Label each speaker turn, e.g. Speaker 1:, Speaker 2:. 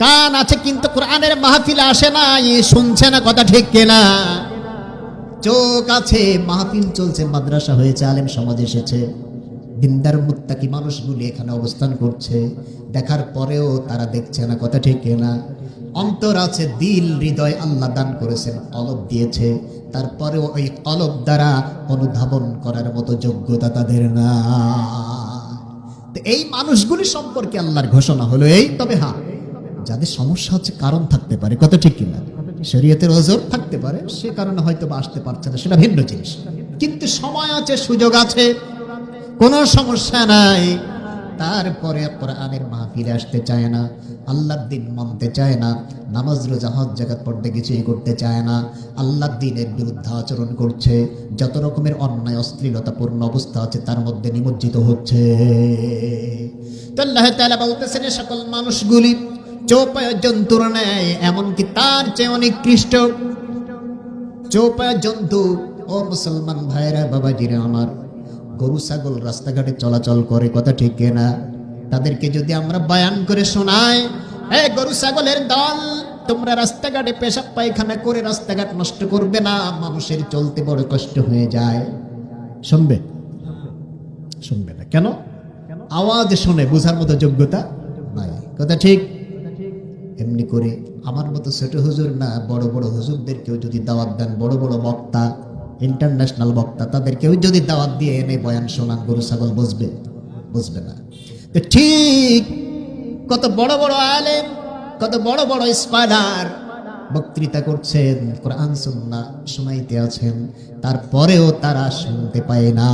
Speaker 1: কান আছে কিন্তু কোরআনের মাহফিল আসে না এ শুনছে না কথা ঠিক কিনা? চোখ আছে, মাহফিল চলছে, মাদ্রাসা হয়েছে, আলেম সমাজ এসেছে। দিনদার মুত্তাকি মানুষগুলি এখানে অবস্থান করছে। দেখার পরেও তারা দেখছে না কথা ঠিক কিনা। অন্তর আছে, দিল, হৃদয় আল্লাহ দান করেছেন, কলব দিয়েছে। তারপরেও ওই কলব দ্বারা অনুধাবন করার মতো যোগ্যতা তাদের না এই মানুষগুলি সম্পর্কে আল্লাহর ঘোষণা হলো এই, তবে হ্যাঁ যাদের সমস্যা হচ্ছে কারণ থাকতে পারে কত ঠিক কিনা? শরীয়তের ওজোর থাকতে পারে, সে কারণে হয়তো বা আসতে পারছে না, সেটা ভিন্ন জিনিস। কিন্তু সময় আছে, সুযোগ আছে, কোনো সমস্যা নাই। তারপরে কোরআনের মাহফিলে আসতে চায় না, আল্লাহর দিন মানতে চায় না, নামাজ, রোজা, হজ জাকাত পড়তে কিছুই করতে চায় না, আল্লাহর দিনের বিরুদ্ধে আচরণ করছে, যত রকমের অন্যায়, অশ্লীলতাপূর্ণ অবস্থা আছে, তার মধ্যে নিমজ্জিত হচ্ছে। তো আল্লাহ বলতেছেন সকল মানুষগুলি চৌপায় জন্তুর ন্যায় এমনকি তার চেয়ে অনেক খ্রিস্ট চৌপায় জন্তু ও মুসলমান ভাইরা বাবাজিরা আমার, গরু, ছাগল রাস্তাঘাটে চলাচল করে, কথা ঠিক না তাদেরকে যদি আমরা বয়ান করে শোনাই, এ গরু, ছাগলের দল, তোমরা রাস্তাঘাটে পেশাব পায়খানা করে রাস্তাঘাট নষ্ট করবে না, মানুষের চলতে বড় কষ্ট হয়ে যায়। শুনবে? শুনবে না। কেন? আওয়াজ শুনে, বোঝার মতো যোগ্যতা নাই। কথা ঠিক? এমনি করে আমার মতো ছোট হুজুর না, বড় বড় হুজুরদেরকেও যদি দাওয়াত দেন, বড় বড় বক্তা ইন্টারন্যাশনাল বক্তা, তাদেরকেও যদি দাওয়াত দিয়ে এনে বয়ান শোনান, গরু, ছাগল বসবে বুঝবে না। তো ঠিক কত বড় বড় আলেম, কত বড় বড় স্পাইডার বক্তৃতা করছেন, কোরআন সুন্নাহ শোনাইতে আছেন, তারপরেও তারা শুনতে পায় না।